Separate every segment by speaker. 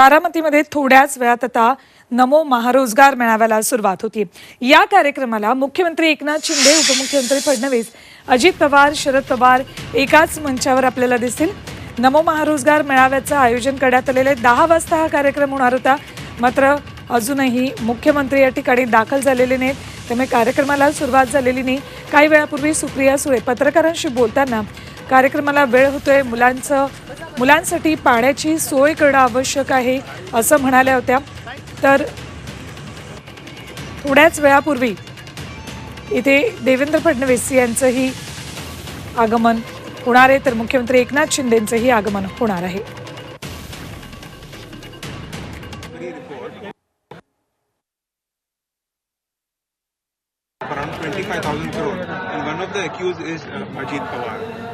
Speaker 1: बारामतीमध्ये थोड्याच वेळात आता नमो महारोजगार मेळाव्याला सुरुवात होती. या कार्यक्रमाला मुख्यमंत्री एकनाथ शिंदे उपमुख्यमंत्री फडणवीस अजित पवार शरद पवार एकाच मंचावर आपल्याला दिसतील. नमो महारोजगार मेळाव्याचं आयोजन करण्यात आलेले दहा वाजता हा कार्यक्रम होणार होता. मात्र अजूनही मुख्यमंत्री या ठिकाणी दाखल झालेले नाहीत. त्यामुळे कार्यक्रमाला सुरुवात झालेली नाही. काही वेळापूर्वी सुप्रिया सुळे पत्रकारांशी बोलताना कार्यक्रमाला वेळ होतोय. मुलांचं मुलांसाठी पाण्याची सोय करणं आवश्यक आहे असं म्हणाल्या होत्या. तर थोड्याच वेळापूर्वी इथे देवेंद्र फडणवीस यांचंही आगमन होणार आहे. तर मुख्यमंत्री एकनाथ शिंदेंचंही आगमन होणार आहे.
Speaker 2: Around 25,000 crore, and one of the accused is uh, Ajit Pawar.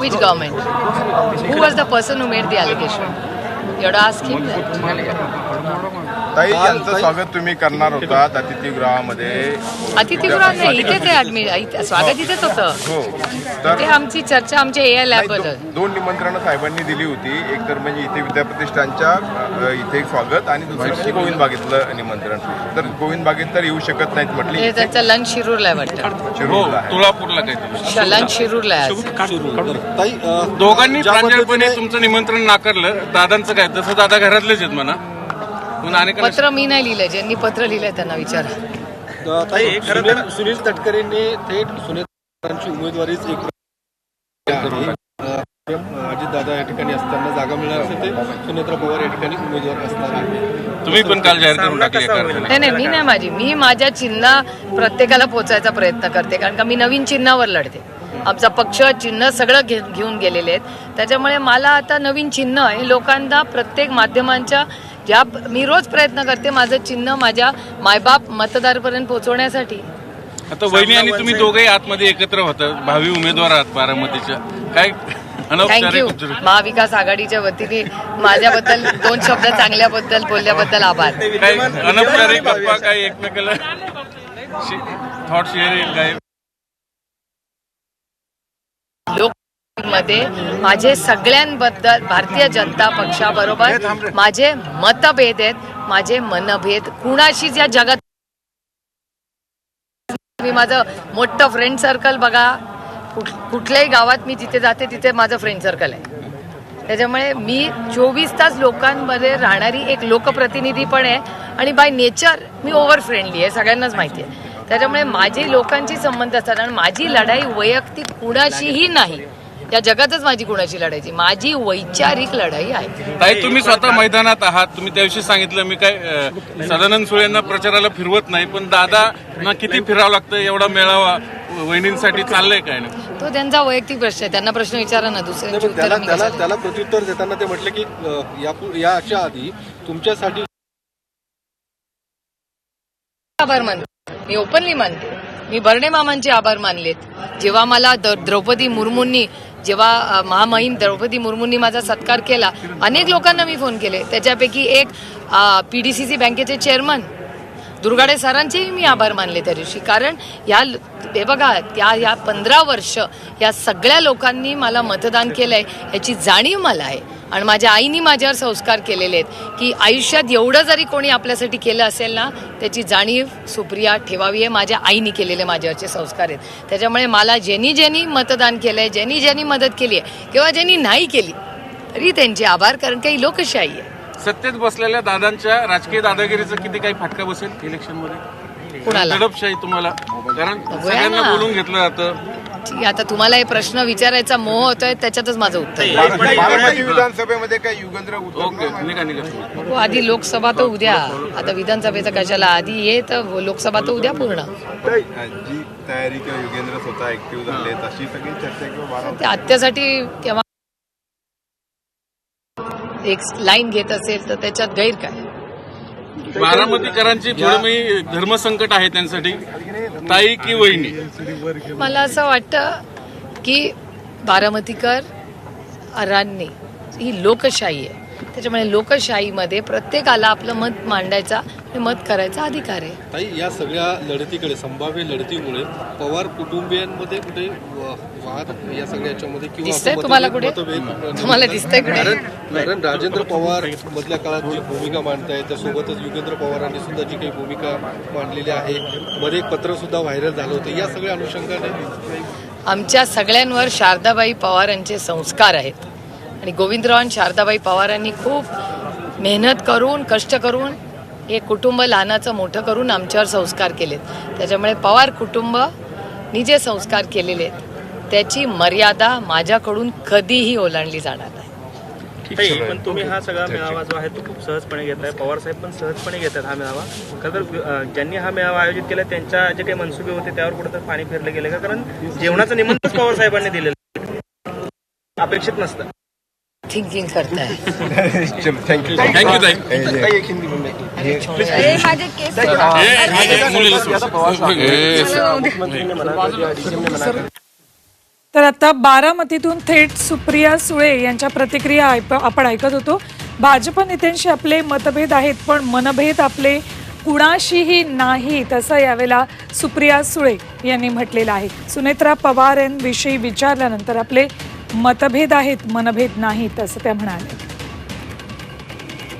Speaker 3: Which government? Who was the person who made the allegation? You have to ask him that.
Speaker 4: ताई यांचं स्वागत तुम्ही करणार होतात अतिथीगृहामध्ये
Speaker 3: अतिथीगृहात नाही इथेच आहे इथे- स्वागत इथेच होतं.
Speaker 4: हो. तर
Speaker 3: ते आमची चर्चा आमच्या ए लॅब
Speaker 4: नाही, दोन निमंत्रणं साहेबांनी दिली होती. एक तर म्हणजे इथे विद्याप्रतिष्ठानच्या अ, इथे एक स्वागत आणि दुसरं म्हणजे गोविंद बागेतलं निमंत्रण. तर गोविंद बागेत तर येऊ शकत नाहीत म्हटले.
Speaker 3: हे त्यांचं लंच शिरूरला आहे वाटतं.
Speaker 4: शिरूरला आहे.
Speaker 5: तुळापूरला काहीतरी.
Speaker 3: लंच शिरूरला आहे आज.
Speaker 5: दोघांनी प्रांजळपणे तुमचं निमंत्रण नाकारलं. दादांचं काय तसं दादा घरातलेच आहेत म्हणा.
Speaker 3: पत्र मी नाही लिहिलंय ज्यांनी पत्र लिहिलंय त्यांना विचारा.
Speaker 6: ताई सुनील सुनील तटकरेंनी थेट सुनेत्रांची उमेदवारीच एक अजित दादा या ठिकाणी असताना जागा मिळणार असेल ते सुनेत्रा पवार या ठिकाणी उमेदवार असणार आहे
Speaker 5: तुम्ही पण काल जाहीर करून टाकली एका अर्थाने.
Speaker 3: नाही नाही मी नाही माझी. मी माझ्या चिन्ह प्रत्येकाला पोचायचा प्रयत्न करते कारण का मी नवीन चिन्हावर लढते. आमचा पक्ष चिन्ह सगळं घे घेऊन गेलेले आहेत. त्याच्यामुळे मला आता नवीन चिन्ह हे लोकांना प्रत्येक माध्यमांच्या ज्या मी रोज प्रयत्न करते माझं चिन्ह माझ्या मायबाप मतदारपर्यंत पोहोचवण्यासाठी.
Speaker 5: आता वहिनी आणि तुम्ही दोघेही आतमध्ये एकत्र होता. भावी उमेदवार आहात बारामतीच्या. काय अनौपचारिक
Speaker 3: थँक्यू महाविकास आघाडीच्या वतीने माझ्याबद्दल दोन शब्द चांगल्याबद्दल बोलल्याबद्दल आभार.
Speaker 5: काय अनौपचारिक गप्पा काय एकमेकाला? थॉट शेअरिंग काय?
Speaker 3: मध्ये माझे सगळ्यांबद्दल भारतीय जनता पक्षाबरोबर माझे मतभेद आहेत माझे मनभेद कुणाशीच या जगात मी माझं मोठं फ्रेंड सर्कल बघा. कुठल्याही गावात मी जिथे जाते तिथे माझं फ्रेंड सर्कल आहे. त्याच्यामुळे मी चोवीस तास लोकांमध्ये राहणारी एक लोकप्रतिनिधी पण आहे आणि बाय नेचर मी ओव्हर फ्रेंडली आहे सगळ्यांनाच माहिती आहे. त्याच्यामुळे माझी लोकांची संबंध असतात आणि माझी लढाई वैयक्तिक कुणाशीही नाही. या जगातच माझी कुणाशी लढायची? माझी वैचारिक लढाई आहे.
Speaker 5: ताई तुम्ही स्वतः मैदानात आहात. तुम्ही त्याविषयी सांगितलं. मी काय अं, सदानंद सुळेंना प्रचाराला फिरवत नाही पण दादा ना किती फिरावं लागतं एवढा मेळावा वहिनींसाठी चाललंय काय नाही?
Speaker 3: तो त्यांचा वैयक्तिक प्रश्न आहे. त्यांना प्रश्न विचारा ना दुसऱ्यांची
Speaker 6: पण त्याला
Speaker 3: उत्तरं मी
Speaker 6: त्याला
Speaker 3: कशाला-
Speaker 6: त्याला प्रत्युत्तर देताना ते म्हटले की अ, यापू- याच्या आधी तुमच्यासाठी
Speaker 3: आभार मानते. मी ओपनली मानते. मी बर्णे मामांचे आभार मानलेत. जेव्हा मला द- द्रौपदी मुर्मूंनी जेव्हा महामहिम द्रौपदी मुर्मूंनी माझा सत्कार केला अनेक लोकांना मी फोन केले. त्याच्यापैकी एक पी डी सी सी बँकेचे चेअरमन. दुर्गाडे सरांचेही मी आभार मानले त्या दिवशी. कारण या ल- हे बघा त्या या पंधरा वर्ष या सगळ्या लोकांनी मला मतदान केलंय याची जाणीव मला आहे. आणि माझ्या आईनी माझ्यावर संस्कार केलेले आहेत की आयुष्यात एवढं जरी कोणी आपल्यासाठी केलं असेल ना त्याची जाणीव सुप्रिया ठेवावी आहे माझ्या आईनी केलेले माझ्यावरचे संस्कार आहेत. त्याच्यामुळे मला ज्यांनी ज्यांनी मतदान केलंय ज्यांनी ज्यांनी मदत केली आहे किंवा ज्यांनी नाही केली तरी त्यांचे आभार कारण काही लोकशाही आहे.
Speaker 5: सत्तेत बसलेल्या दादांच्या राजकीय दादागिरीचा किती काही फटका बसेल इलेक्शनमध्ये
Speaker 3: कुणाला?
Speaker 5: दडपशाही तुम्हाला. कारण सगळ्यांना. बोलून घेतलं जातं.
Speaker 3: ठीक आहे आता तुम्हाला हे प्रश्न विचारायचा मोह होतोय त्याच्यातच माझं उत्तर आहे.
Speaker 4: बारा- बारामती विधानसभेमध्ये
Speaker 5: ओके निघा निघा.
Speaker 3: हो, आधी लोकसभा तर उद्या. आता विधानसभेचं कशाला आधी ये तर लोकसभा तर उद्या पूर्ण.
Speaker 4: जी तयारी किंवा युगेंद्र स्वतः ऍक्टिव्ह झाले तशी सगळी चर्चा किंवा
Speaker 3: त्या एक लाईन घेत असेल तर त्याच्यात गैर काय
Speaker 5: बारामतीकरांची थोडं मी धर्मसंकट आहे त्यांसाठी. ताई की वहिनी?
Speaker 3: मला असं वाटतं की बारामतीकर अरांनी ही लोकशाही आहे. त्याच्यामुळे लोकशाहीमध्ये प्रत्येकाला आपलं मत मांडायचा आणि मत करायचा अधिकार आहे
Speaker 6: ताई या सगळ्या लढतीकडे संभाव्य लढतीमुळे पवार कुटुंबियांमध्ये कुठे वाद या सगळ्या याच्यामध्ये
Speaker 3: दिसतंय तुम्हाला कुठे?
Speaker 6: मतभेद-
Speaker 3: तुम्हाला दिसतंय कुठे?
Speaker 6: कारण कारण राजेंद्र पवार मधल्या काळात जी भूमिका मांडतायत त्यासोबतच युगेंद्र पवारांनी सुद्धा जी काही भूमिका मांडलेली आहे मध्ये एक पत्र सुद्धा व्हायरल झालं होतं या सगळ्या अनुषंगाने
Speaker 3: आमच्या सगळ्यांवर शारदाबाई पवारांचे संस्कार आहेत आणि गोविंदराव आणि शारदाबाई पवारांनी खूप मेहनत करून कष्ट करून हे कुटुंब लहानाचं मोठं करून आमच्यावर संस्कार केलेत. त्याच्यामुळे पवार कुटुंब जे संस्कार केलेले आहेत त्याची मर्यादा माझ्याकडून कधीही ओलांडली जाणार नाही.
Speaker 7: पण तुम्ही हा सगळा मेळावा जो आहे तो खूप सहजपणे घेताय पवार साहेब पण सहजपणे घेतात हा मेळावा. खरं तर ज्यांनी हा मेळावा आयोजित केला त्यांच्या जे काही मनसुबे होते त्यावर कुठं पाणी फिरलं गेलं का? कारण जेवणाचं निमंत्रण पवार साहेबांनी दिलेलं अपेक्षित नसतं.
Speaker 3: थिंकिंग करताय.
Speaker 5: थँक्यू
Speaker 1: तर आता बारामतीतून थेट सुप्रिया सुळे यांच्या प्रतिक्रिया आपण ऐकत होतो. भाजप नेत्यांशी आपले मतभेद आहेत पण मनभेद आपले कुणाशीही नाही तसं यावेळेला सुप्रिया सुळे यांनी म्हटलेलं आहे. सुनेत्रा पवार यांविषयी विचारल्यानंतर आपले मतभेद आहेत मनभेद नाहीत असं त्या म्हणाल्या.